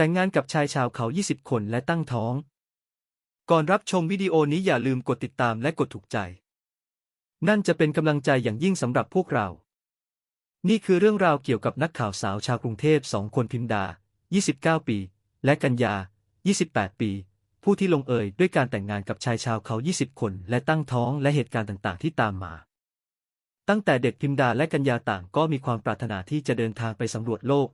แต่งงานกับชายชาวเขา 20 คนและตั้งท้อง ก่อนรับชมวิดีโอนี้อย่าลืมกดติดตามและกดถูกใจ นั่นจะเป็นกำลังใจอย่างยิ่งสำหรับพวกเรา นี่คือเรื่องราวเกี่ยวกับนักข่าวสาวชาวกรุงเทพสองคนพิมดา 29 ปี และกัญญา 28 ปี ผู้ที่ลงเอยด้วยการแต่งงานกับชายชาวเขา 20 คน และตั้งท้องและเหตุการณ์ต่างๆ ที่ตามมาตั้งแต่เด็กพิมดาและกัญญาต่างก็มีความปรารถนาที่จะเดินทางไปสำรวจโลก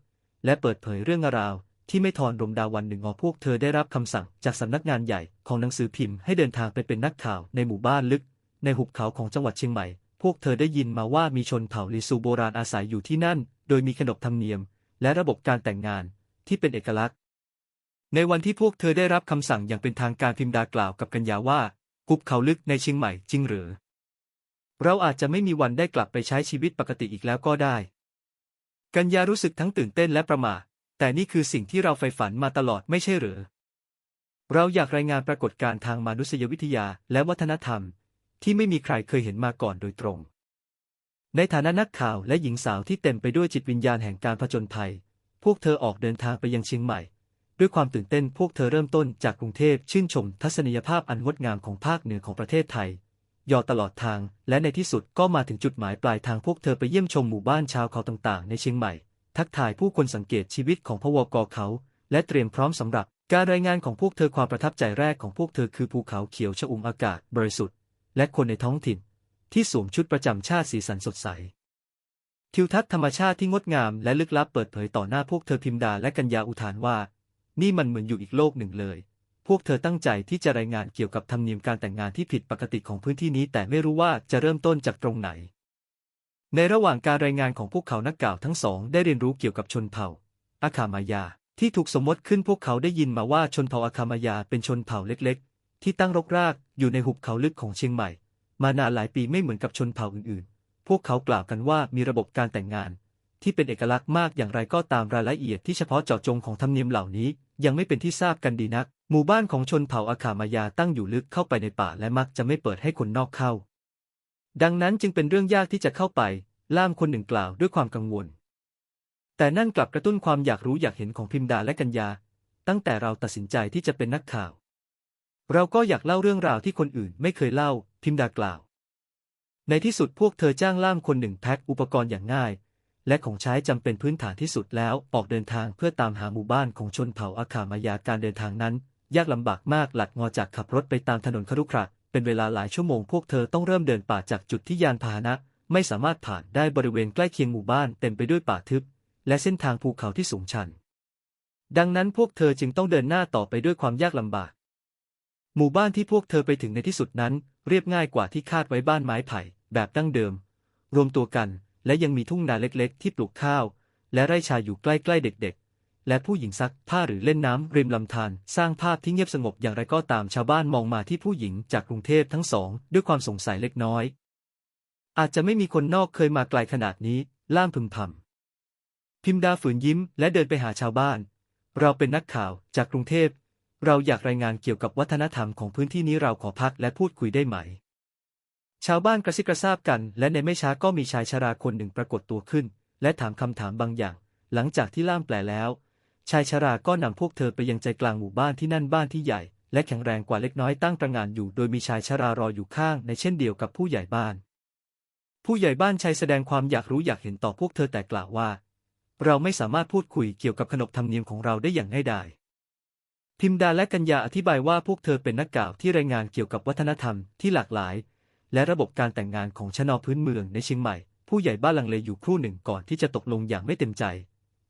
และเปิดเผยเรื่องราว ที่ไม่ทอนรมดาวันหนึ่งอพวกเธอได้รับคำสั่งจากสำนักงานใหญ่ของหนังสือพิมพ์ให้เดินทางไปเป็นนักข่าวในหมู่บ้านลึก ในหุบเขาของจังหวัดเชียงใหม่ พวกเธอได้ยินมาว่ามีชนเผ่าลิซูโบราณอาศัยอยู่ที่นั่น โดยมีขนบธรรมเนียม และระบบการแต่งงานที่เป็นเอกลักษณ์ ในวันที่พวกเธอได้รับคำสั่งอย่างเป็นทางการพิมพ์ดากล่าวกับกัญญาว่าหุบเขาลึกในเชียงใหม่จริงหรือ เราอาจจะไม่มีวันได้กลับไปใช้ชีวิตปกติอีกแล้วก็ได้ กัญญารู้สึกทั้งตื่นเต้นและประหม่า แต่นี่คือสิ่งที่เราใฝ่ฝันมาตลอดไม่ใช่หรือ เราอยากรายงานปรากฏการณ์ทางมนุษยวิทยาและวัฒนธรรม ที่ไม่มีใครเคยเห็นมาก่อนโดยตรง ในฐานะนักข่าวและหญิงสาวที่เต็มไปด้วยจิตวิญญาณแห่งการผจญภัย พวกเธอออกเดินทางไปยังเชียงใหม่ ด้วยความตื่นเต้นพวกเธอเริ่มต้นจากกรุงเทพชื่นชมทัศนียภาพอันงดงามของภาคเหนือของประเทศไทยยอตลอดทาง และในที่สุดก็มาถึงจุดหมายปลายทางพวกเธอไปเยี่ยมชมหมู่บ้านชาวเขาต่างๆ ในเชียงใหม่ ทักทายผู้คนสังเกตชีวิตของพวกเขา และเตรียมพร้อมสำหรับการรายงานของพวกเธอความประทับใจแรกของพวกเธอคือภูเขาเขียวชอุ่มอากาศบริสุทธิ์ และคนในท้องถิ่น ที่สวมชุดประจำชาติสีสันสดใส ทิวทัศน์ธรรมชาติที่งดงามและลึกลับเปิดเผยต่อหน้าพวกเธอพิมดาและกัญญาอุทานว่า นี่มันเหมือนอยู่อีกโลกหนึ่งเลย พวกเธอตั้งใจที่จะรายงานเกี่ยวกับธรรมเนียมการแต่งงานที่ผิดปกติของพื้นที่นี้ แต่ไม่รู้ว่าจะเริ่มต้นจากตรงไหน ในระหว่างการรายงานของพวกเขานักกล่าวทั้งสองได้เรียนรู้เกี่ยวกับชนเผ่า อาคามายา ที่ถูกสมมติขึ้นพวกเขาได้ยินมาว่าชนเผ่าอาคามายาเป็นชนเผ่าเล็กๆ ที่ตั้งรกรากอยู่ในหุบเขาลึกของเชียงใหม่ มานานหลายปีไม่เหมือนกับชนเผ่าอื่นๆ พวกเขากล่าวกันว่ามีระบบการแต่งงาน ที่เป็นเอกลักษณ์มากอย่างไรก็ตามรายละเอียดที่เฉพาะเจาะจงของธรรมเนียมเหล่านี้ ยังไม่เป็นที่ทราบกันดีนัก หมู่บ้านของชนเผ่าอาคามายาตั้งอยู่ลึกเข้าไปในป่าและมักจะไม่เปิดให้คนนอกเข้า ดังนั้นจึงเป็นเรื่องยากที่จะเข้าไป ล่ามคนหนึ่งกล่าวด้วยความกังวล แต่นั่นกลับกระตุ้นความอยากรู้อยากเห็นของพิมดาและกัญญา ตั้งแต่เราตัดสินใจที่จะเป็นนักข่าว เราก็อยากเล่าเรื่องราวที่คนอื่นไม่เคยเล่า พิมดากล่าว ในที่สุดพวกเธอจ้างล่ามคนหนึ่งแพ็คอุปกรณ์อย่างง่าย และของใช้จำเป็นพื้นฐานที่สุดแล้วออกเดินทางเพื่อตามหาหมู่บ้านของชนเผ่าอาคามายาการเดินทางนั้น ยากลำบากมากหลัดงอจากขับรถไปตามถนนครุขระ เป็นเวลาหลายชั่วโมงพวกเธอต้องเริ่มเดินป่าจากจุดที่ยานพาหนะ ไม่สามารถผ่านได้บริเวณใกล้เคียงหมู่บ้านเต็มไปด้วยป่าทึบ และเส้นทางภูเขาที่สูงชัน ดังนั้นพวกเธอจึงต้องเดินหน้าต่อไปด้วยความยากลำบาก หมู่บ้านที่พวกเธอไปถึงในที่สุดนั้น เรียบง่ายกว่าที่คาดไว้บ้านไม้ไผ่แบบดั้งเดิม รวมตัวกันและยังมีทุ่งนาเล็กๆ ที่ปลูกข้าว และไร่ชาอยู่ใกล้ๆเด็ก และผู้หญิงซักผ้าหรือเล่นน้ำริมลำธารสร้างภาพที่เงียบสงบอย่างไรก็ตามชาวบ้านมองมาที่ผู้หญิงจากกรุงเทพทั้งสองด้วยความสงสัยเล็กน้อย อาจจะไม่มีคนนอกเคยมาไกลขนาดนี้ ล่ามพึมพำพิมดาฝืนยิ้มและเดินไปหาชาวบ้าน เราเป็นนักข่าวจากกรุงเทพ เราอยากรายงานเกี่ยวกับวัฒนธรรมของพื้นที่นี้เราขอพักและพูดคุยได้ไหม ชาวบ้านกระซิบกระซาบกัน และในไม่ช้าก็มีชายชราคนหนึ่งปรากฏตัวขึ้น และถามคำถามบางอย่าง หลังจากที่ล่ามแปลแล้ว ชายชราก็นำพวกเธอไปยังใจกลางหมู่บ้านที่นั่นบ้านที่ใหญ่ และแข็งแรงกว่าเล็กน้อยตั้งตระหง่านอยู่ โดยมีชายชรารออยู่ข้างในเช่นเดียวกับผู้ใหญ่บ้าน ผู้ใหญ่บ้านชายแสดงความอยากรู้อยากเห็นต่อพวกเธอแต่กล่าวว่า เราไม่สามารถพูดคุยเกี่ยวกับขนบธรรมเนียมของเราได้อย่างง่ายดายพิมดาและกัญญาอธิบายว่าพวกเธอเป็นนักข่าวที่รายงานเกี่ยวกับวัฒนธรรมที่หลากหลาย และระบบการแต่งงานของชนพื้นเมืองในเชียงใหม่ ผู้ใหญ่บ้านลังเลอยู่ครู่หนึ่งก่อนที่จะตกลงอย่างไม่เต็มใจ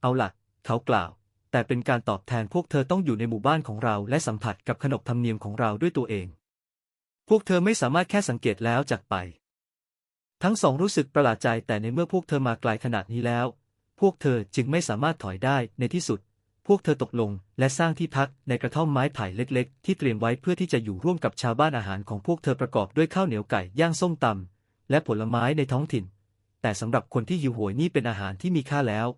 เอาล่ะเขากล่าว แต่เป็นการตอบแทนพวกเธอต้องอยู่ในหมู่บ้านของเรา และสัมผัสกับขนบธรรมเนียมของเราด้วยตัวเอง พวกเธอไม่สามารถแค่สังเกตแล้วจากไป ทั้งสองรู้สึกประหลาดใจแต่ในเมื่อพวกเธอมาไกลขนาดนี้แล้ว พวกเธอจึงไม่สามารถถอยได้ในที่สุด พวกเธอตกลง และสร้างที่พักในกระท่อมไม้ไผ่เล็ก ๆ ที่เตรียมไว้เพื่อที่จะอยู่ร่วมกับชาวบ้านอาหารของพวกเธอประกอบด้วยข้าวเหนียวไก่ย่างส้มตำและผลไม้ในท้องถิ่น แต่สำหรับคนที่หิวโหยนี่เป็นอาหารที่มีค่าแล้ว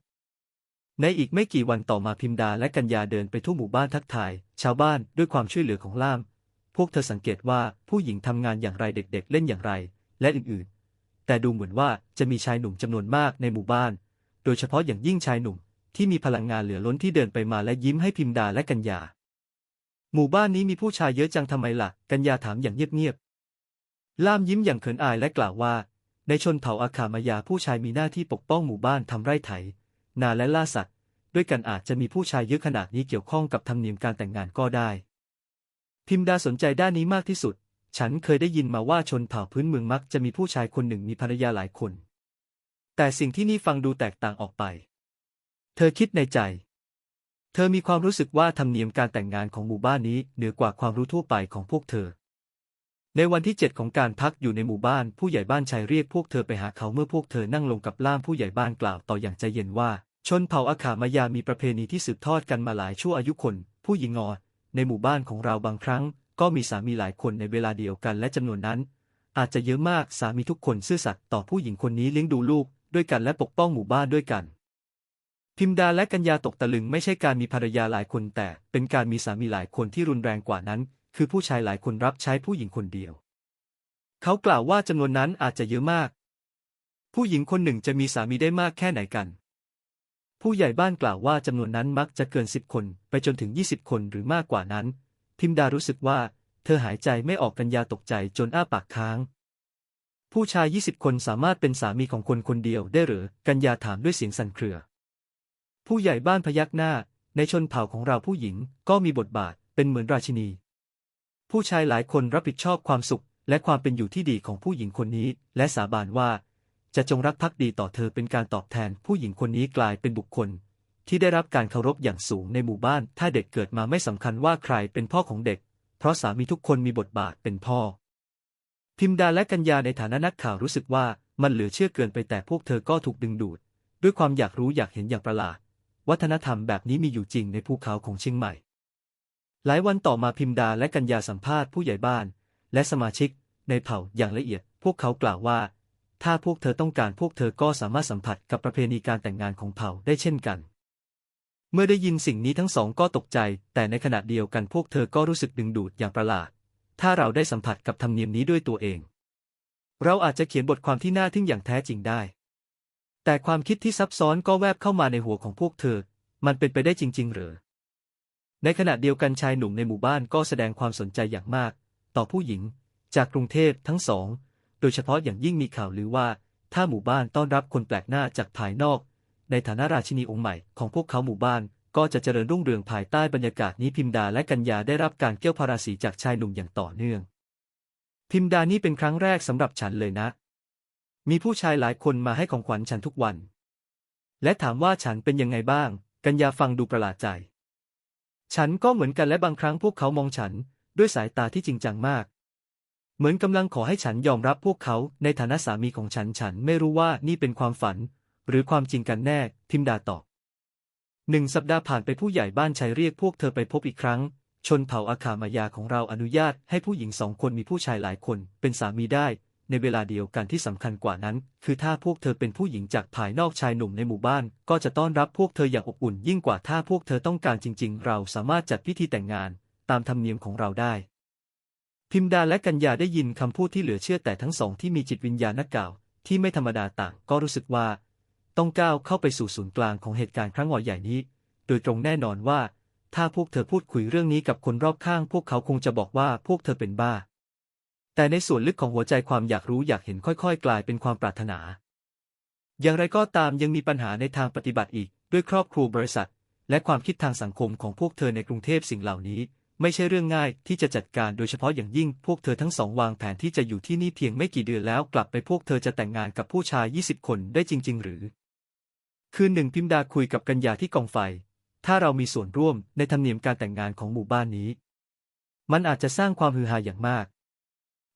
ในอีกไม่กี่วันต่อมาพิมดาและกัญญาเดินไปทั่วหมู่บ้านทักทาย ชาวบ้านด้วยความช่วยเหลือของล่าม พวกเธอสังเกตว่าผู้หญิงทำงานอย่างไรเด็กๆ เล่นอย่างไร และอื่นๆ แต่ดูเหมือนว่าจะมีชายหนุ่มจำนวนมากในหมู่บ้าน โดยเฉพาะอย่างยิ่งชายหนุ่ม ที่มีพลังงานเหลือล้นที่เดินไปมาและยิ้มให้พิมดาและกัญญา หมู่บ้านนี้มีผู้ชายเยอะจังทำไมล่ะ กัญญาถามอย่างเงียบๆ ล่ามยิ้มอย่างเขินอายและกล่าวว่า ในชนเผ่าอาคามายาผู้ชายมีหน้าที่ปกป้องหมู่บ้านทำไร่ไถ นาและล่าสัตว์ ด้วยกันอาจจะมีผู้ชายเยอะขนาดนี้เกี่ยวข้องกับธรรมเนียมการแต่งงานก็ได้ พิมดาสนใจด้านนี้มากที่สุด ฉันเคยได้ยินมาว่าชนเผ่าพื้นเมืองมักจะมีผู้ชายคนหนึ่งมีภรรยาหลายคน แต่สิ่งที่นี่ฟังดูแตกต่างออกไป เธอคิดในใจ เธอมีความรู้สึกว่าธรรมเนียมการแต่งงานของหมู่บ้านนี้เหนือกว่าความรู้ทั่วไปของพวกเธอในวันที่เจ็ดของการพักอยู่ในหมู่บ้านผู้ใหญ่บ้านชายเรียกพวกเธอไปหาเขาเมื่อพวกเธอนั่งลงกับล่ามผู้ใหญ่บ้านกล่าวต่ออย่างใจเย็นว่า ชนเผ่าอาขามายามีประเพณีที่สืบทอดกันมาหลายชั่วอายุคน ผู้หญิงงอ ในหมู่บ้านของเราบางครั้ง ก็มีสามีหลายคนในเวลาเดียวกันและจำนวนนั้น อาจจะเยอะมากสามีทุกคนซื่อสัตย์ต่อผู้หญิงคนนี้เลี้ยงดูลูก ด้วยกันและปกป้องหมู่บ้านด้วยกัน พิมดาและกัญญาตกตะลึงไม่ใช่การมีภรรยาหลายคนแต่เป็นการมีสามีหลายคนที่รุนแรงกว่านั้น คือผู้ชายหลายคนรับใช้ผู้หญิงคนเดียว เขากล่าวว่าจำนวนนั้นอาจจะเยอะมาก ผู้หญิงคนหนึ่งจะมีสามีได้มากแค่ไหนกัน ผู้ใหญ่บ้านกล่าวว่าจำนวนนั้นมักจะเกินสิบคนไปจนถึงยี่สิบคนหรือมากกว่านั้น พิมดารู้สึกว่า เธอหายใจไม่ออกกัญญาตกใจจนอ้าปากค้าง ผู้ชายยี่สิบคนสามารถเป็นสามีของคนคนเดียวได้หรือกัญญาถามด้วยเสียงสั่นเครือ ผู้ใหญ่บ้านพยักหน้า ในชนเผ่าของเราผู้หญิงก็มีบทบาทเป็นเหมือนราชินี ผู้ชายหลายคนรับผิดชอบความสุขและความเป็นอยู่ที่ดีของผู้หญิงคนนี้ และสาบานว่า จะจงรักภักดีต่อเธอเป็นการตอบแทนผู้หญิงคนนี้กลายเป็นบุคคล ที่ได้รับการเคารพอย่างสูงในหมู่บ้าน ถ้าเด็กเกิดมาไม่สำคัญว่าใครเป็นพ่อของเด็ก เพราะสามีทุกคนมีบทบาทเป็นพ่อ พิมดาและกัญญาในฐานะนักข่าวรู้สึกว่ามันเหลือเชื่อเกินไปแต่พวกเธอก็ถูกดึงดูด ด้วยความอยากรู้อยากเห็นอย่างประหลาด วัฒนธรรมแบบนี้มีอยู่จริงในภูเขาของเชียงใหม่ หลายวันต่อมาพิมดาและกัญญาสัมภาษณ์ผู้ใหญ่บ้าน และสมาชิก ในเผ่าอย่างละเอียด พวกเขากล่าวว่า ถ้าพวกเธอต้องการพวกเธอก็สามารถสัมผัสกับประเพณีการแต่งงานของเผ่าได้เช่นกัน เมื่อได้ยินสิ่งนี้ทั้งสองก็ตกใจ แต่ในขณะเดียวกันพวกเธอก็รู้สึกดึงดูดอย่างประหลาด ถ้าเราได้สัมผัสกับธรรมเนียมนี้ด้วยตัวเอง เราอาจจะเขียนบทความที่น่าทึ่งอย่างแท้จริงได้ แต่ความคิดที่ซับซ้อนก็แวบเข้ามาในหัวของพวกเธอ มันเป็นไปได้จริง ๆ หรือ ในขณะเดียวกันชายหนุ่มในหมู่บ้านก็แสดงความสนใจอย่างมาก ต่อผู้หญิง จากกรุงเทพทั้งสอง โดยเฉพาะอย่างยิ่งมีข่าวลือว่า ถ้าหมู่บ้านต้อนรับคนแปลกหน้าจากภายนอก ในฐานะราชินีองค์ใหม่ของพวกเขาหมู่บ้าน ก็จะเจริญรุ่งเรืองภายใต้บรรยากาศนี้พิมดาและกัญญาได้รับการเกี่ยวพาราสีจากชายหนุ่มอย่างต่อเนื่อง พิมดานี่เป็นครั้งแรกสำหรับฉันเลยนะ มีผู้ชายหลายคนมาให้ของขวัญฉันทุกวัน และถามว่าฉันเป็นยังไงบ้าง กัญญาฟังดูประหลาดใจ ฉันก็เหมือนกันและบางครั้งพวกเขามองฉันด้วยสายตาที่จริงจังมาก เหมือนกำลังขอให้ฉันยอมรับพวกเขาในฐานะสามีของฉันฉันไม่รู้ว่านี่เป็นความฝัน หรือความจริงกันแน่พิมดาตอบหนึ่งสัปดาห์ผ่านไปผู้ใหญ่บ้านชายเรียกพวกเธอไปพบอีกครั้ง ชนเผ่าอาคามายาของเราอนุญาตให้ผู้หญิงสองคนมีผู้ชายหลายคนเป็นสามีได้ ในเวลาเดียวกันที่สำคัญกว่านั้น คือถ้าพวกเธอเป็นผู้หญิงจากภายนอกชายหนุ่มในหมู่บ้าน ก็จะต้อนรับพวกเธออย่างอบอุ่นยิ่งกว่าถ้าพวกเธอต้องการจริง ๆ เราสามารถจัดพิธีแต่งงาน ตามธรรมเนียมของเราได้ พิมดาและกัญญาได้ยินคำพูดที่เหลือเชื่อแต่ทั้งสองที่มีจิตวิญญาณนักกล่าว ที่ไม่ธรรมดาต่างก็รู้สึกว่า ต้องก้าวเข้าไปสู่ศูนย์กลางของเหตุการณ์ครั้งใหญ่นี้ โดยตรงแน่นอนว่า ถ้าพวกเธอพูดคุยเรื่องนี้กับคนรอบข้าง พวกเขาคงจะบอกว่าพวกเธอเป็นบ้า แต่ในส่วนลึกของหัวใจความอยากรู้อยากเห็นค่อย ๆ กลายเป็นความปรารถนา อย่างไรก็ตามยังมีปัญหาในทางปฏิบัติอีก ด้วยครอบครัวบริษัท และความคิดทางสังคมของพวกเธอในกรุงเทพสิ่งเหล่านี้ ไม่ใช่เรื่องง่ายที่จะจัดการโดยเฉพาะอย่างยิ่งพวกเธอทั้งสองวางแผนที่จะอยู่ที่นี่เพียงไม่กี่เดือนแล้วกลับไปพวกเธอจะแต่งงานกับผู้ชาย 20 คนได้จริง ๆ หรือ คืนหนึ่งพิมดาคุยกับกัญญาที่กองไฟ ถ้าเรามีส่วนร่วมในธรรมเนียมการแต่งงานของหมู่บ้านนี้ มันอาจจะสร้างความฮือฮาอย่างมาก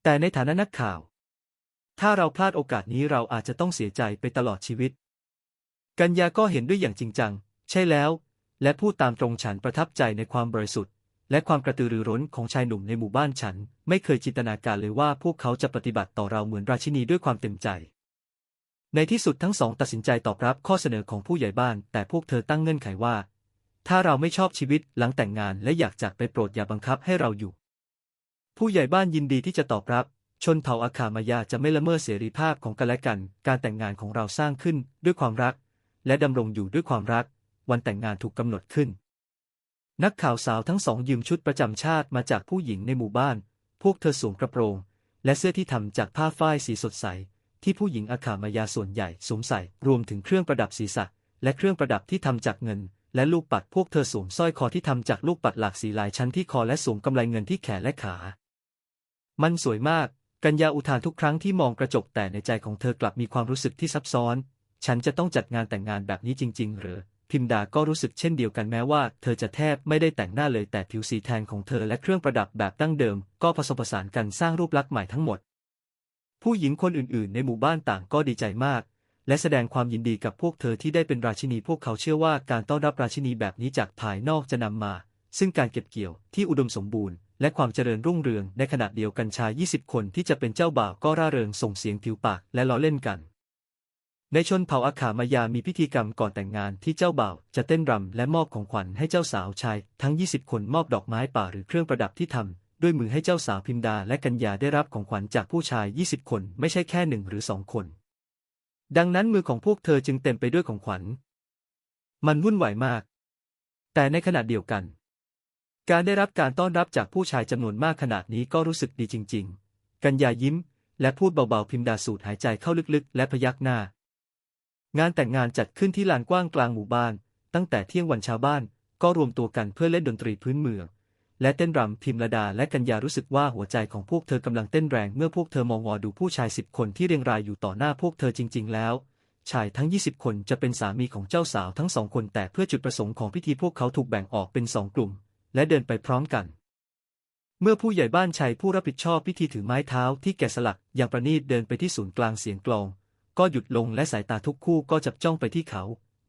แต่ในฐานะนักข่าว ถ้าเราพลาดโอกาสนี้เราอาจจะต้องเสียใจไปตลอดชีวิต กัญญาก็เห็นด้วยอย่างจริงจัง ใช่แล้ว และพูดตามตรงฉันประทับใจในความบริสุทธิ์ และความกระตือรือร้นของชายหนุ่มในหมู่บ้านฉัน ไม่เคยจินตนาการเลยว่าพวกเขาจะปฏิบัติต่อเราเหมือนราชินีด้วยความเต็มใจ ในที่สุดทั้งสองตัดสินใจตอบรับข้อเสนอของผู้ใหญ่บ้าน แต่พวกเธอตั้งเงื่อนไขว่า ถ้าเราไม่ชอบชีวิตหลังแต่งงานและอยากจากไปโปรดอย่าบังคับให้เราอยู่ ผู้ใหญ่บ้านยินดีที่จะตอบรับ ชนเผ่าอาคามายาจะไม่ละเมิดเสรีภาพของกันและกัน การแต่งงานของเราสร้างขึ้นด้วยความรัก และดำรงอยู่ด้วยความรัก วันแต่งงานถูกกำหนดขึ้น นักข่าวสาวทั้งสองยืมชุดประจำชาติมาจากผู้หญิงในหมู่บ้าน พวกเธอสวมกระโปรง และเสื้อที่ทำจากผ้าฝ้ายสีสดใส ที่ผู้หญิงอาขามายาส่วนใหญ่สวมใส่ รวมถึงเครื่องประดับศีรษะ และเครื่องประดับที่ทำจากเงิน และลูกปัด พวกเธอสวมสร้อยคอที่ทำจากลูกปัดหลากสีหลายชั้นที่คอและสวมกำไลเงินที่แขนและขา มันสวยมาก กัญญาอุทานทุกครั้งที่มองกระจกแต่ในใจของเธอกลับมีความรู้สึกที่ซับซ้อน ฉันจะต้องจัดงานแต่งงานแบบนี้จริง ๆ หรือ พิมดาก็รู้สึกเช่นเดียวกันแม้ว่าเธอจะแทบไม่ได้แต่งหน้าเลยแต่ผิวสีแทนของเธอและเครื่องประดับแบบดั้งเดิม ก็ผสมผสานกันสร้างรูปลักษณ์ใหม่ทั้งหมด ผู้หญิงคนอื่นๆ ในหมู่บ้านต่างก็ดีใจมาก และแสดงความยินดีกับพวกเธอที่ได้เป็นราชินีพวกเขาเชื่อว่าการต้อนรับราชินีแบบนี้จากภายนอกจะนำมา ซึ่งการเก็บเกี่ยวที่อุดมสมบูรณ์และความเจริญรุ่งเรืองในขณะเดียวกันชาย 20 คนที่จะเป็นเจ้าบ่าวก็ร่าเริงส่งเสียงผิวปากและล้อเล่นกัน ในชนเผ่าอาขามายามีพิธีกรรมก่อนแต่งงานที่เจ้าบ่าวจะเต้นรำและมอบของขวัญให้เจ้าสาวชาย ทั้ง 20 คนมอบดอกไม้ป่าหรือเครื่องประดับที่ทำด้วยมือให้เจ้าสาวพิมดาและกัญญาได้รับของขวัญจากผู้ชาย 20 คนไม่ใช่แค่หนึ่งหรือสองคน ดังนั้นมือของพวกเธอจึงเต็มไปด้วยของขวัญ มันวุ่นวายมาก แต่ในขณะเดียวกัน การได้รับการต้อนรับจากผู้ชายจำนวนมากขนาดนี้ก็รู้สึกดีจริง ๆ กัญญายิ้ม และพูดเบาๆพิมดาสูดหายใจเข้าลึกๆ และพยักหน้า งานแต่งงานจัดขึ้นที่ลานกว้างกลางหมู่บ้าน ตั้งแต่เที่ยงวันชาวบ้านก็รวมตัวกันเพื่อเล่นดนตรีพื้นเมือง และเต้นรำพิมระดาและกัญญารู้สึกว่าหัวใจของพวกเธอกำลังเต้นแรงเมื่อพวกเธอมองงอดูผู้ชายสิบคนที่เรียงรายอยู่ต่อหน้าพวกเธอจริง ๆ แล้ว ชายทั้ง 20 คนจะเป็นสามีของเจ้าสาวทั้งสองคนแต่เพื่อจุดประสงค์ของพิธีพวกเขาถูกแบ่งออกเป็นสองกลุ่ม และเดินไปพร้อมกันเมื่อผู้ใหญ่บ้านชายผู้รับผิดชอบพิธีถือไม้เท้าที่แกะสลักอย่างประณีตเดินไปที่ศูนย์กลางเสียงกลอง ก็หยุดลงและสายตาทุกคู่ก็จับจ้องไปที่เขา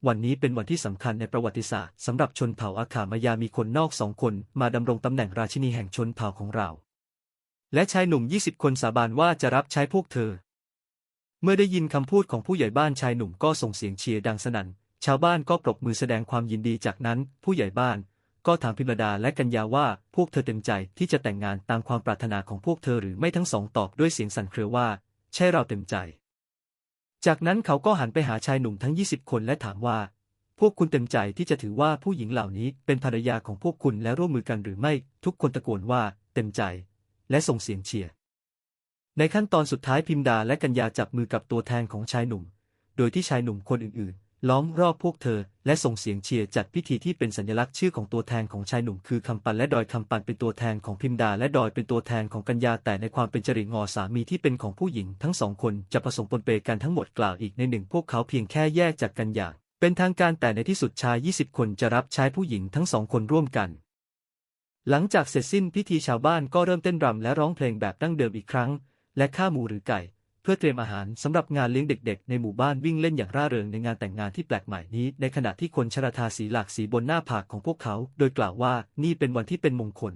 วันนี้เป็นวันที่สำคัญในประวัติศาสตร์สำหรับชนเผ่าอาขามายามีคนนอกสองคนมาดำรงตำแหน่งราชินีแห่งชนเผ่าของเรา และชายหนุ่ม 20 คนสาบานว่าจะรับใช้พวกเธอ เมื่อได้ยินคำพูดของผู้ใหญ่บ้านชายหนุ่มก็ส่งเสียงเชียร์ดังสนั่น ชาวบ้านก็ปรบมือแสดงความยินดีจากนั้น ผู้ใหญ่บ้านก็ถามพิมรดาและกัญญาว่าพวกเธอเต็มใจที่จะแต่งงานตามความปรารถนาของพวกเธอหรือไม่ทั้งสองตอบด้วยเสียงสั่นเครือว่า ใช่เราเต็มใจ จากนั้นเขาก็หันไปหาชายหนุ่มทั้ง 20 คนและถามว่า พวกคุณเต็มใจที่จะถือว่าผู้หญิงเหล่านี้เป็นภรรยาของพวกคุณและร่วมมือกันหรือไม่ ทุกคนตะโกนว่า เต็มใจ และส่งเสียงเชียร์ ในขั้นตอนสุดท้ายพิมดาและกัญญาจับมือกับตัวแทนของชายหนุ่ม โดยที่ชายหนุ่มคนอื่น ล้อมรอบพวกเธอ และส่งเสียงเชียร์จัดพิธีที่เป็นสัญลักษณ์ชื่อของตัวแทนของชายหนุ่มคือคำปันและดอยคำปันเป็นตัวแทนของพิมดาและดอยเป็นตัวแทนของกัญญาแต่ในความเป็นจริตงอสามีที่เป็นของผู้หญิง ทั้งสองคนจะผสมปนเปกันทั้งหมดกล่าวอีกในหนึ่งพวกเขาเพียงแค่แยกจากกันอย่างเป็นทางการแต่ในที่สุดชาย 20 คนจะรับใช้ผู้หญิงทั้งสองคนร่วมกัน หลังจากเสร็จสิ้นพิธีชาวบ้านก็เริ่มเต้นรำและร้องเพลงแบบดั้งเดิมอีกครั้ง และฆ่าหมูหรือไก่ เพื่อเตรียมอาหารสำหรับงานเลี้ยงเด็กๆ ในหมู่บ้านวิ่งเล่นอย่างร่าเริงในงานแต่งงานที่แปลกใหม่นี้ ในขณะที่คนชราทาสีหลากสีบนหน้าผากของพวกเขา โดยกล่าวว่านี่เป็นวันที่เป็นมงคล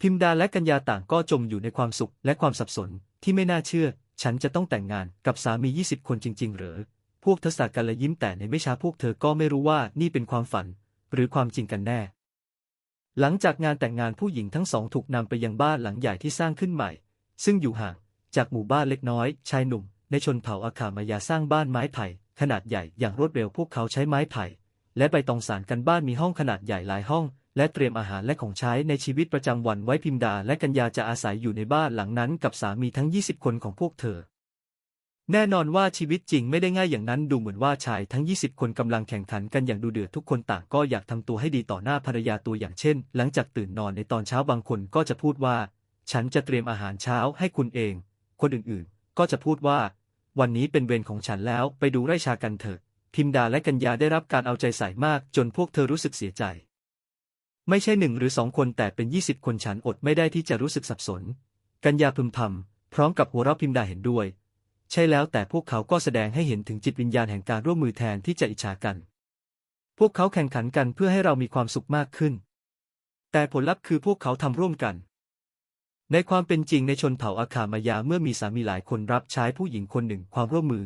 พิมดาและกัญญาต่างก็จมอยู่ในความสุขและความสับสนที่ไม่น่าเชื่อ ฉันจะต้องแต่งงานกับสามี 20 คนจริง ๆ หรือพวกเธอสากันและยิ้มแต่ในไม่ช้าพวกเธอก็ไม่รู้ว่านี่เป็นความฝัน หรือความจริงกันแน่ หลังจากงานแต่งงานผู้หญิงทั้งสองถูกนำไปยังบ้านหลังใหญ่ที่สร้างขึ้นใหม่ ซึ่งอยู่ห่าง จากหมู่บ้านเล็กน้อย ชายหนุ่ม ในชนเผ่าอาคามายาสร้างบ้านไม้ไผ่ขนาดใหญ่อย่างรวดเร็วพวกเขาใช้ไม้ไผ่และใบตองสารกันบ้านมีห้องขนาดใหญ่หลายห้อง และเตรียมอาหารและของใช้ในชีวิตประจำวันไว้พิมดาและกัญญาจะอาศัยอยู่ในบ้านหลังนั้นกับสามีทั้ง 20 คนของพวกเธอ แน่นอนว่าชีวิตจริงไม่ได้ง่ายอย่างนั้นดูเหมือนว่าชายทั้ง 20 คนกำลังแข่งขันกันอย่างดูเดือดทุกคนต่างก็อยากทำตัวให้ดีต่อหน้าภรรยาตัวอย่างเช่น หลังจากตื่นนอนในตอนเช้าบางคนก็จะพูดว่า ฉันจะเตรียมอาหารเช้าให้คุณเอง คนอื่นๆ ก็จะพูดว่า วันนี้เป็นเวรของฉันแล้วไปดูไร่ชากันเถอะ พิมดาและกัญญาได้รับการเอาใจใส่มากจนพวกเธอรู้สึกเสียใจ ไม่ใช่หนึ่งหรือสองคนแต่เป็น20คนฉันอดไม่ได้ที่จะรู้สึกสับสน กัญญาพึมพำพร้อมกับหัวเราะพิมดาเห็นด้วย ใช่แล้วแต่พวกเขาก็แสดงให้เห็นถึงจิตวิญญาณแห่งการร่วมมือแทนที่จะอิจฉากัน พวกเขาแข่งขันกันเพื่อให้เรามีความสุขมากขึ้น แต่ผลลัพธ์คือพวกเขาทำร่วมกัน ในความเป็นจริงในชนเผ่าอาคามายาเมื่อมีสามีหลายคนรับใช้ผู้หญิงคนหนึ่งความร่วมมือ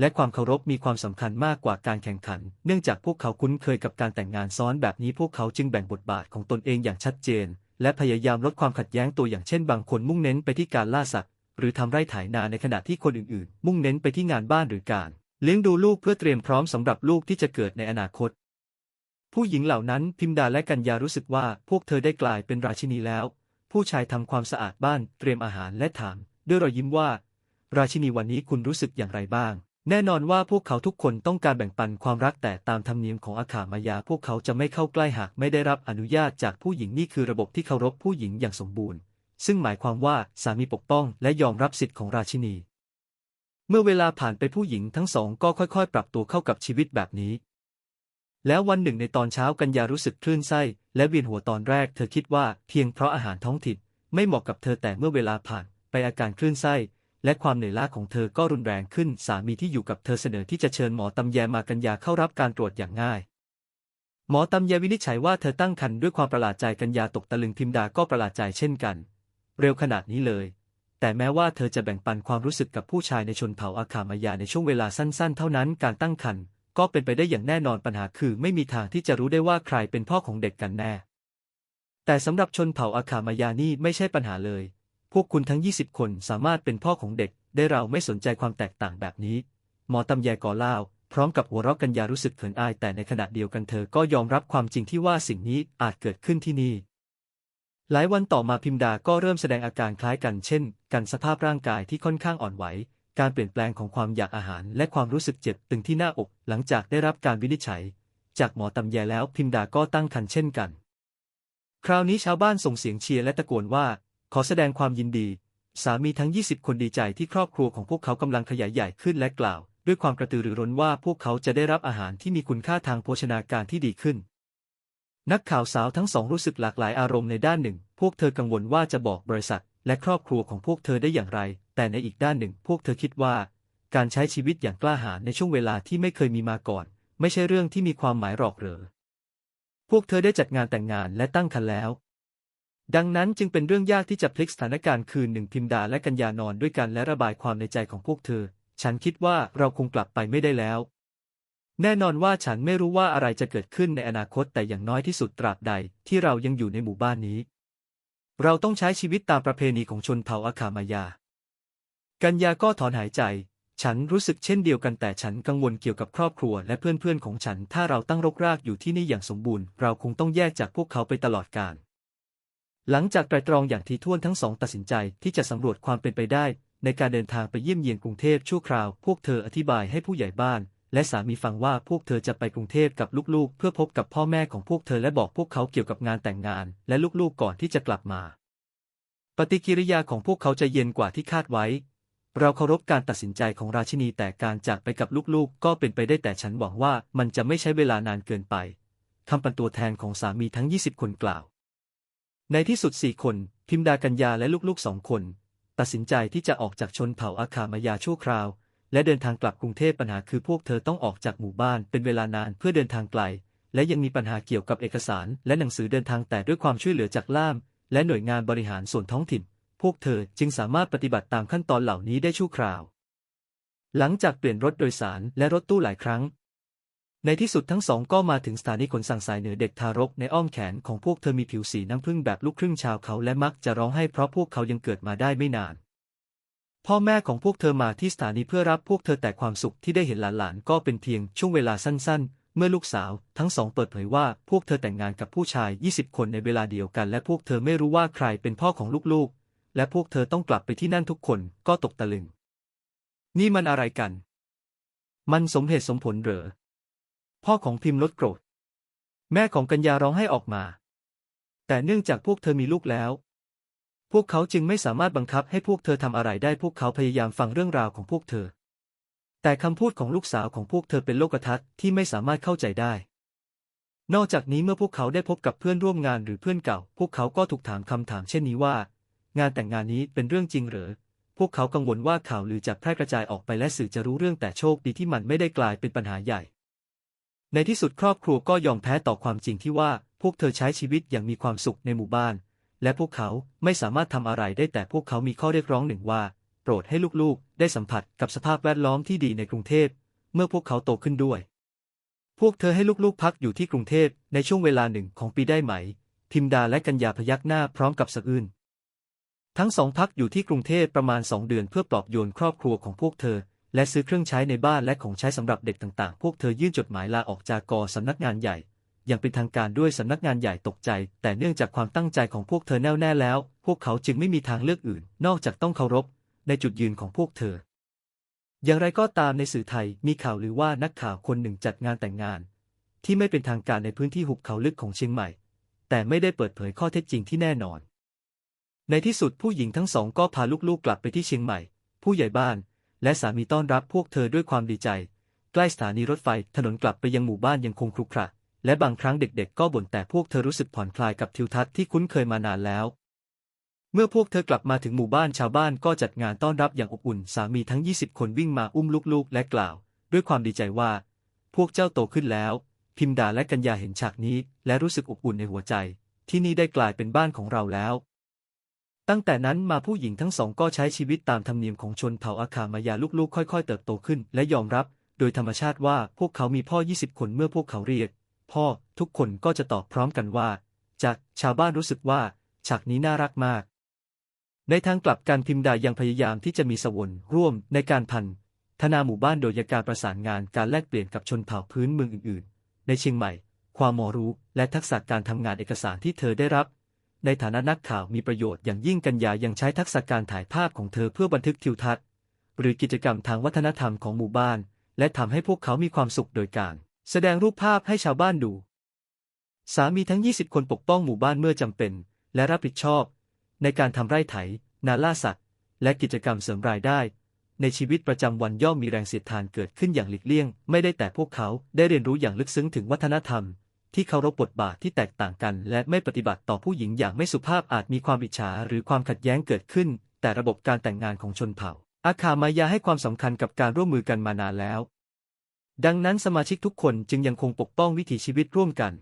และความเคารพมีความสำคัญมากกว่าการแข่งขัน เนื่องจากพวกเขาคุ้นเคยกับการแต่งงานซ้อนแบบนี้พวกเขาจึงแบ่งบทบาทของตนเองอย่างชัดเจน และพยายามลดความขัดแย้งตัวอย่างเช่น บางคนมุ่งเน้นไปที่การล่าสัตว์ หรือทำไร่ไถนาในขณะที่คนอื่นๆ มุ่งเน้นไปที่งานบ้านหรือการเลี้ยงดูลูกเพื่อเตรียมพร้อมสำหรับลูกที่จะเกิดในอนาคต ผู้หญิงเหล่านั้นพิมดาและกัญญารู้สึกว่าพวกเธอได้กลายเป็นราชินีแล้ว ผู้ชายทำความสะอาดบ้านเตรียมอาหารและถาม ด้วยรอยยิ้มว่า ราชินีวันนี้คุณรู้สึกอย่างไรบ้าง แน่นอนว่าพวกเขาทุกคนต้องการแบ่งปันความรักแต่ตามธรรมเนียมของอาขามายาพวกเขาจะไม่เข้าใกล้หากไม่ได้รับอนุญาตจากผู้หญิงนี่คือระบบที่เคารพผู้หญิงอย่างสมบูรณ์ ซึ่งหมายความว่าสามีปกป้องและยอมรับสิทธิของราชินี เมื่อเวลาผ่านไปผู้หญิงทั้งสองก็ค่อยๆ ปรับตัวเข้ากับชีวิตแบบนี้ แล้ววันหนึ่งในตอนเช้ากัญญารู้สึกคลื่นไส้และเวียนหัวตอนแรกเธอคิดว่าเพียงเพราะอาหารท้องถิ่นไม่เหมาะกับเธอแต่เมื่อเวลาผ่านไปอาการคลื่นไส้และความเหนื่อยล้าของเธอก็รุนแรงขึ้น สามีที่อยู่กับเธอเสนอที่จะเชิญหมอตำแยมากัญญาเข้ารับการตรวจอย่างง่าย หมอตำแยวินิจฉัยว่าเธอตั้งครรภ์ด้วยความประหลาดใจกัญญาตกตะลึงพิมดาก็ประหลาดใจเช่นกัน เร็วขนาดนี้เลย แต่แม้ว่าเธอจะแบ่งปันความรู้สึกกับผู้ชายในชนเผ่าอาคามายาในช่วงเวลาสั้นๆ เท่านั้นการตั้งครรภ์ ก็เป็นไปได้อย่างแน่นอนปัญหาคือไม่มีทางที่จะรู้ได้ว่าใครเป็นพ่อของเด็กกันแน่ แต่สำหรับชนเผ่าอาคามายานี่ไม่ใช่ปัญหาเลย พวกคุณทั้ง 20 คนสามารถเป็นพ่อของเด็ก ได้เราไม่สนใจความแตกต่างแบบนี้ หมอตำแยก่อเล่าพร้อมกับหัวเราะกัญญารู้สึกเขินอาย แต่ในขณะเดียวกันเธอก็ยอมรับความจริงที่ว่าสิ่งนี้อาจเกิดขึ้นที่นี่ หลายวันต่อมาพิมดาก็เริ่มแสดงอาการคล้ายกันเช่นการสภาพร่างกายที่ค่อนข้างอ่อนไหว การเปลี่ยนแปลงของความอยากอาหารและความรู้สึกเจ็บตึงที่หน้าอก หลังจากได้รับการวินิจฉัย จากหมอตำแยแล้วพิมดาก็ตั้งครรภ์เช่นกัน คราวนี้ชาวบ้านส่งเสียงเชียร์และตะโกนว่า ขอแสดงความยินดี สามีทั้ง 20 คนดีใจที่ครอบครัวของพวกเขากำลังขยายใหญ่ขึ้นและกล่าว ด้วยความกระตือรือร้นว่าพวกเขาจะได้รับอาหารที่มีคุณค่าทางโภชนาการที่ดีขึ้น นักข่าวสาวทั้งสองรู้สึกหลากหลายอารมณ์ในด้านหนึ่ง พวกเธอกังวลว่าจะบอกบริษัทและครอบครัวของพวกเธอได้อย่างไร แต่ในอีกด้านหนึ่งพวกเธอคิดว่า การใช้ชีวิตอย่างกล้าหาญในช่วงเวลาที่ไม่เคยมีมาก่อน ไม่ใช่เรื่องที่มีความหมายหรอกเหรอ พวกเธอได้จัดงานแต่งงานและตั้งครรภ์แล้ว ดังนั้นจึงเป็นเรื่องยากที่จะพลิกสถานการณ์คืนหนึ่งพิมดาและกัญญานอนด้วยกันและระบายความในใจของพวกเธอ ฉันคิดว่าเราคงกลับไปไม่ได้แล้ว แน่นอนว่าฉันไม่รู้ว่าอะไรจะเกิดขึ้นในอนาคตแต่อย่างน้อยที่สุดตราบใด ที่เรายังอยู่ในหมู่บ้านนี้ เราต้องใช้ชีวิตตามประเพณีของชนเผ่าอาคามายา กัญญาก็ถอนหายใจ ฉันรู้สึกเช่นเดียวกันแต่ฉันกังวลเกี่ยวกับครอบครัวและเพื่อนๆของฉัน ถ้าเราตั้งรกรากอยู่ที่นี่อย่างสมบูรณ์ เราคงต้องแยกจากพวกเขาไปตลอดกาล หลังจากไตรตรองอย่างถี่ถ้วนทั้งสองตัดสินใจที่จะสำรวจความเป็นไปได้ ในการเดินทางไปเยี่ยมเยียนกรุงเทพชั่วคราว พวกเธออธิบายให้ผู้ใหญ่บ้านและสามีฟังว่าพวกเธอจะไปกรุงเทพกับลูกๆ เพื่อพบกับพ่อแม่ของพวกเธอและบอกพวกเขาเกี่ยวกับงานแต่งงาน และลูกๆก่อนที่จะกลับมา ปฏิกิริยาของพวกเขาจะเย็นกว่าที่คาดไว้ เราเคารพการตัดสินใจของราชินีแต่การจากไปกับลูกๆ ก็เป็นไปได้แต่ฉันหวังว่ามันจะไม่ใช้เวลานานเกินไปคำปันตัวแทนของสามีทั้ง 20 คนกล่าว ในที่สุดสี่คน พิมดากัญญาและลูกๆสองคน ตัดสินใจที่จะออกจากชนเผ่าอาคามายาชั่วคราว และเดินทางกลับกรุงเทพปัญหาคือพวกเธอต้องออกจากหมู่บ้านเป็นเวลานานเพื่อเดินทางไกล และยังมีปัญหาเกี่ยวกับเอกสาร และหนังสือเดินทางแต่ด้วยความช่วยเหลือจากล่าม และหน่วยงานบริหารส่วนท้องถิ่น พวกเธอจึงสามารถปฏิบัติตามขั้นตอนเหล่านี้ได้ชั่วคราว หลังจากเปลี่ยนรถโดยสารและรถตู้หลายครั้ง ในที่สุดทั้งสองก็มาถึงสถานีขนส่งสายเหนือเด็กทารกในอ้อมแขนของพวกเธอมีผิวสีน้ำผึ้งแบบลูกครึ่งชาวเขาและมักจะร้องไห้เพราะพวกเขายังเกิดมาได้ไม่นาน พ่อแม่ของพวกเธอมาที่สถานีเพื่อรับพวกเธอแต่ความสุขที่ได้เห็นหลานๆก็เป็นเพียงช่วงเวลาสั้น ๆเมื่อลูกสาวทั้งสองเปิดเผยว่าพวกเธอแต่งงานกับผู้ชาย 20 คนในเวลาเดียวกัน และพวกเธอไม่รู้ว่าใครเป็นพ่อของลูก และพวกเธอต้องกลับไปที่นั่นทุกคนก็ตกตะลึง นี่มันอะไรกัน มันสมเหตุสมผลเหรอ พ่อของพิมพ์ลดโกรธ แม่ของกัญญาร้องให้ออกมา แต่เนื่องจากพวกเธอมีลูกแล้ว พวกเขาจึงไม่สามารถบังคับให้พวกเธอทำอะไรได้พวกเขาพยายามฟังเรื่องราวของพวกเธอ แต่คำพูดของลูกสาวของพวกเธอเป็นโลกทัศน์ที่ไม่สามารถเข้าใจได้นอกจากนี้เมื่อพวกเขาได้พบกับเพื่อนร่วมงานหรือเพื่อนเก่า พวกเขาก็ถูกถามคำถามเช่นนี้ว่า งานแต่งงานนี้เป็นเรื่องจริงหรือ พวกเขากังวลว่าข่าวลือจะแพร่กระจายออกไปและสื่อจะรู้เรื่องแต่โชคดีที่มันไม่ได้กลายเป็นปัญหาใหญ่ ในที่สุดครอบครัวก็ยอมแพ้ต่อความจริงที่ว่าพวกเธอใช้ชีวิตอย่างมีความสุขในหมู่บ้าน และพวกเขาไม่สามารถทำอะไรได้แต่พวกเขามีข้อเรียกร้องหนึ่งว่า โปรดให้ลูกๆ ได้สัมผัสกับสภาพแวดล้อมที่ดีในกรุงเทพเมื่อพวกเขาโตขึ้นด้วย พวกเธอให้ลูกๆ พักอยู่ที่กรุงเทพในช่วงเวลาหนึ่งของปีได้ไหม พิมดาและกัญญาพยักหน้าพร้อมกับสะอื้น ทั้งสองพักอยู่ที่กรุงเทพประมาณสองเดือนเพื่อปลอบโยนครอบครัวของพวกเธอ และซื้อเครื่องใช้ในบ้านและของใช้สำหรับเด็กต่างๆ พวกเธอยื่นจดหมายลาออกจากกอสำนักงานใหญ่อย่างเป็นทางการด้วยสำนักงานใหญ่ตกใจ แต่เนื่องจากความตั้งใจของพวกเธอแน่วแน่แล้ว พวกเขาจึงไม่มีทางเลือกอื่น นอกจากต้องเคารพ ในจุดยืนของพวกเธอ อย่างไรก็ตามในสื่อไทยมีข่าวหรือว่านักข่าวคนหนึ่งจัดงานแต่งงาน ที่ไม่เป็นทางการในพื้นที่หุบเขาลึกของเชียงใหม่ แต่ไม่ได้เปิดเผยข้อเท็จจริงที่แน่นอน ในที่สุดผู้หญิงทั้งสองก็พาลูกๆกลับไปที่เชียงใหม่ ผู้ใหญ่บ้าน และสามีต้อนรับพวกเธอด้วยความดีใจ ใกล้สถานีรถไฟถนนกลับไปยังหมู่บ้านยังคงครุขระและบางครั้งเด็กๆ ก็บ่นแต่พวกเธอรู้สึกผ่อนคลายกับทิวทัศน์ที่คุ้นเคยมานานแล้ว เมื่อพวกเธอกลับมาถึงหมู่บ้านชาวบ้านก็จัดงานต้อนรับอย่างอบอุ่น สามีทั้ง 20 คนวิ่งมาอุ้มลูกๆ และกล่าว ด้วยความดีใจว่า พวกเจ้าโตขึ้นแล้ว พิมดาและกัญญาเห็นฉากนี้ และรู้สึกอบอุ่นในหัวใจ ที่นี่ได้กลายเป็นบ้านของเราแล้ว ตั้งแต่นั้นมาผู้หญิงทั้งสองก็ใช้ชีวิตตามธรรมเนียมของชนเผ่าอาคามายาลูกๆ ค่อย ๆ เติบโตขึ้น และยอมรับ โดยธรรมชาติว่าพวกเขามีพ่อ 20 คนเมื่อพวกเขาเรียก พ่อทุกคนก็จะตอบพร้อมกันว่าจากชาวบ้านรู้สึกว่า ฉากนี้น่ารักมาก ในทางกลับการพิมดายังพยายามที่จะมีสวนร่วมในการพันธนาหมู่บ้านโดยการประสานงานการแลกเปลี่ยนกับชนเผ่าพื้นเมืองอื่น ๆ ในเชียงใหม่ ความมอรู้และทักษะการทำงานเอกสารที่เธอได้รับ ในฐานะนักข่าวมีประโยชน์อย่างยิ่งกัญญายังใช้ทักษะการถ่ายภาพของเธอเพื่อบันทึกทิวทัศน์ หรือกิจกรรมทางวัฒนธรรมของหมู่บ้าน และทำให้พวกเขามีความสุขโดยการ แสดงรูปภาพให้ชาวบ้านดู สามีทั้ง 20 คนปกป้องหมู่บ้านเมื่อจำเป็น และรับผิดชอบ ในการทำไร่ไถ นาล่าสัตว์ และกิจกรรมเสริมรายได้ ในชีวิตประจำวันย่อมมีแรงเสียดทานเกิดขึ้นอย่างหลีกเลี่ยง ไม่ได้แต่พวกเขาได้เรียนรู้อย่างลึกซึ้งถึงวัฒนธรรม ที่เคารพบทบาทที่แตกต่างกัน และไม่ปฏิบัติต่อผู้หญิงอย่างไม่สุภาพอาจมีความอิจฉาหรือความขัดแย้งเกิดขึ้น แต่ระบบการแต่งงานของชนเผ่า อาคามายาให้ความสำคัญกับการร่วมมือกันมานานแล้ว ดังนั้นสมาชิกทุกคนจึงยังคงปกป้องวิถีชีวิตร่วมกัน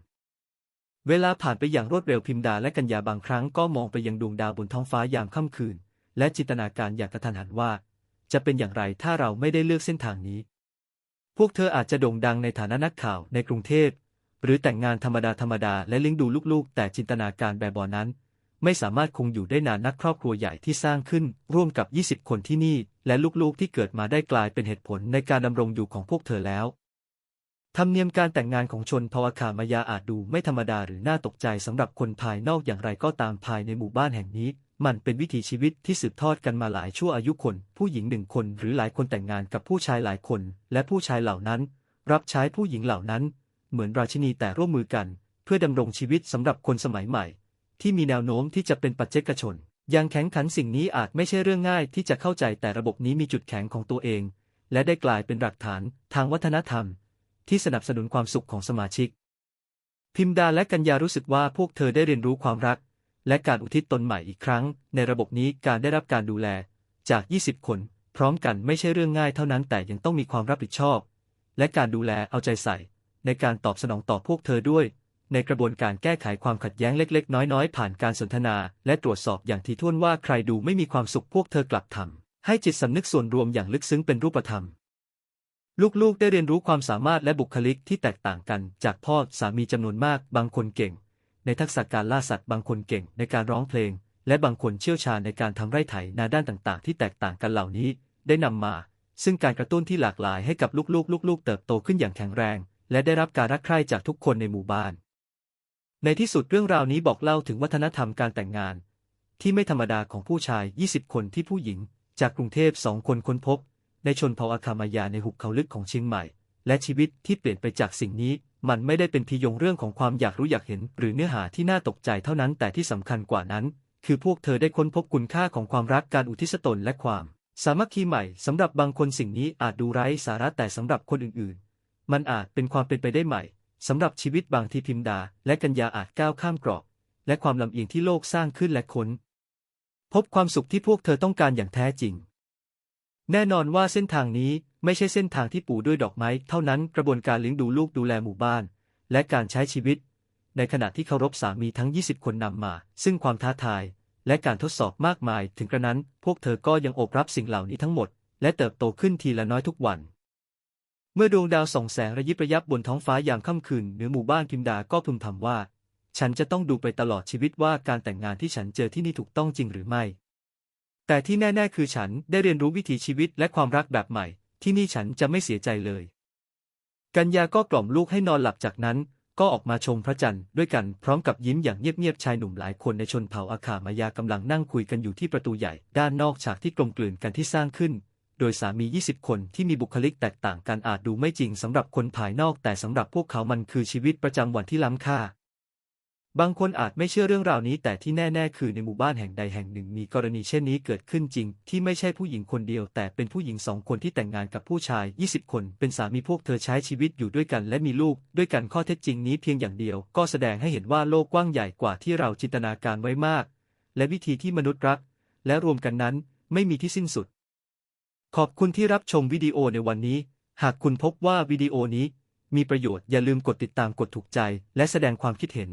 เวลาผ่านไปอย่างรวดเร็วพิมดาและกัญญาบางครั้งก็มองไปยังดวงดาวบนท้องฟ้ายามค่ำคืน และจินตนาการอย่างกระทันหันว่า จะเป็นอย่างไรถ้าเราไม่ได้เลือกเส้นทางนี้ พวกเธออาจจะโด่งดังในฐานะนักข่าวในกรุงเทพ หรือแต่งงานธรรมดาธรรมดาและเลี้ยงดูลูกๆ แต่จินตนาการแบบบอนั้น ไม่สามารถคงอยู่ได้นานนักครอบครัวใหญ่ที่สร้างขึ้นร่วมกับ 20 คนที่นี่ และลูกๆที่เกิดมาได้กลายเป็นเหตุผลในการดำรงอยู่ของพวกเธอแล้วธรรมเนียมการแต่งงานของชนเผ่าอาคามายาอาจดูไม่ธรรมดาหรือน่าตกใจสำหรับคนภายนอกอย่างไรก็ตามภายในหมู่บ้านแห่งนี้ มันเป็นวิถีชีวิตที่สืบทอดกันมาหลายชั่วอายุคน ผู้หญิงหนึ่งคนหรือหลายคนแต่งงานกับผู้ชายหลายคน และผู้ชายเหล่านั้น รับใช้ผู้หญิงเหล่านั้น เหมือนราชินีแต่ร่วมมือกัน เพื่อดำรงชีวิตสำหรับคนสมัยใหม่ ที่มีแนวโน้มที่จะเป็นปัจเจกชน ยังแข็งขันสิ่งนี้อาจไม่ใช่เรื่องง่ายที่จะเข้าใจแต่ระบบนี้มีจุดแข็งของตัวเอง และได้กลายเป็นหลักฐานทางวัฒนธรรม ที่สนับสนุนความสุขของสมาชิก พิมดาและกัญญารู้สึกว่าพวกเธอได้เรียนรู้ความรัก และการอุทิศตนใหม่อีกครั้ง ในระบบนี้การได้รับการดูแลจาก 20 คน พร้อมกันไม่ใช่เรื่องง่ายเท่านั้นแต่ยังต้องมีความรับผิดชอบ และการดูแลเอาใจใส่ ในการตอบสนองต่อพวกเธอด้วย ในกระบวนการแก้ไขความขัดแย้งเล็ก ๆ น้อย ๆ ผ่านการสนทนา และตรวจสอบอย่างถี่ถ้วนว่าใครดูไม่มีความสุขพวกเธอกลับทำให้จิตสำนึกส่วนรวมอย่างลึกซึ้งเป็นรูปธรรม ลูกๆ ได้เรียนรู้ความสามารถและบุคลิกที่แตกต่างกันจากพ่อสามีจำนวนมาก บางคนเก่ง ในทักษะการล่าสัตว์บางคนเก่ง ในการร้องเพลง และบางคนเชี่ยวชาญในการทำไร่ไถนาด้านต่างๆ ที่แตกต่างกันเหล่านี้ ได้นำมา ซึ่งการกระตุ้นที่หลากหลายให้กับลูกๆ ลูกๆ เติบโตขึ้นอย่างแข็งแรง และได้รับการรักใคร่จากทุกคนในหมู่บ้าน ในที่สุดเรื่องราวนี้บอกเล่าถึงวัฒนธรรมการแต่งงาน ที่ไม่ธรรมดาของผู้ชาย 20 คนที่ผู้หญิง จากกรุงเทพสองคนค้นพบ ในชนเผ่าอาคามายาในหุบเขาลึกของเชียงใหม่ และชีวิตที่เปลี่ยนไปจากสิ่งนี้ มันไม่ได้เป็นเพียงเรื่องของความอยากรู้อยากเห็น หรือเนื้อหาที่น่าตกใจเท่านั้นแต่ที่สำคัญกว่านั้น คือพวกเธอได้ค้นพบคุณค่าของความรักการอุทิศตนและความสามัคคีใหม่สำหรับบางคนสิ่งนี้อาจดูไร้สาระแต่สำหรับคนอื่นๆ มันอาจเป็นความเป็นไปได้ใหม่สำหรับชีวิตบางที่พิมดา และกัญญาอาจก้าวข้ามกรอบ และความลำเอียงที่โลกสร้างขึ้นและค้น พบความสุขที่พวกเธอต้องการอย่างแท้จริง แน่นอนว่าเส้นทางนี้ไม่ใช่เส้นทางที่ปูด้วยดอกไม้ เท่านั้นกระบวนการเลี้ยงดูลูกดูแลหมู่บ้าน และการใช้ชีวิต ในขณะที่เคารพสามีทั้ง 20 คนนำมา ซึ่งความท้าทาย และการทดสอบมากมาย ถึงกระนั้น พวกเธอก็ยังโอบรับสิ่งเหล่านี้ทั้งหมด และเติบโตขึ้นทีละน้อยทุกวัน เมื่อดวงดาวส่องแสงระยิบระยับบนท้องฟ้ายามค่ำคืนเหนือหมู่บ้านพิมดาก็พึมพำว่า ฉันจะต้องดูไปตลอดชีวิตว่าการแต่งงานที่ฉันเจอที่นี่ถูกต้องจริงหรือไม่ แต่ที่แน่ ๆ คือฉันได้เรียนรู้วิถีชีวิตและความรักแบบใหม่ ที่นี่ฉันจะไม่เสียใจเลย กัญญาก็กล่อมลูกให้นอนหลับจากนั้น ก็ออกมาชมพระจันทร์ด้วยกันพร้อมกับยิ้มอย่างเงียบๆชายหนุ่มหลายคนในชนเผ่าอาคามายากำลังนั่งคุยกันอยู่ที่ประตูใหญ่ ด้านนอกฉากที่กลมกลืนกันที่สร้างขึ้น โดยสามี 20 คนที่มีบุคลิกแตกต่างกันอาจดูไม่จริงสำหรับคนภายนอกแต่สำหรับพวกเขามันคือชีวิตประจำวันที่ล้ำค่า บางคนอาจไม่เชื่อเรื่องราวนี้ แต่ที่แน่ ๆ คือในหมู่บ้านแห่งใดแห่งหนึ่งมีกรณีเช่นนี้เกิดขึ้นจริง ที่ไม่ใช่ผู้หญิงคนเดียว แต่เป็นผู้หญิงสองคนที่แต่งงานกับผู้ชาย 20 คน เป็นสามีพวกเธอใช้ชีวิตอยู่ด้วยกันและมีลูก ด้วยกันข้อเท็จจริงนี้เพียงอย่างเดียว ก็แสดงให้เห็นว่าโลกกว้างใหญ่กว่าที่เราจินตนาการไว้มาก และวิธีที่มนุษย์รักและรวมกันนั้นไม่มีที่สิ้นสุด ขอบคุณที่รับชมวิดีโอในวันนี้ หากคุณพบว่าวิดีโอนี้มีประโยชน์อย่าลืมกดติดตามกดถูกใจ และแสดงความคิดเห็น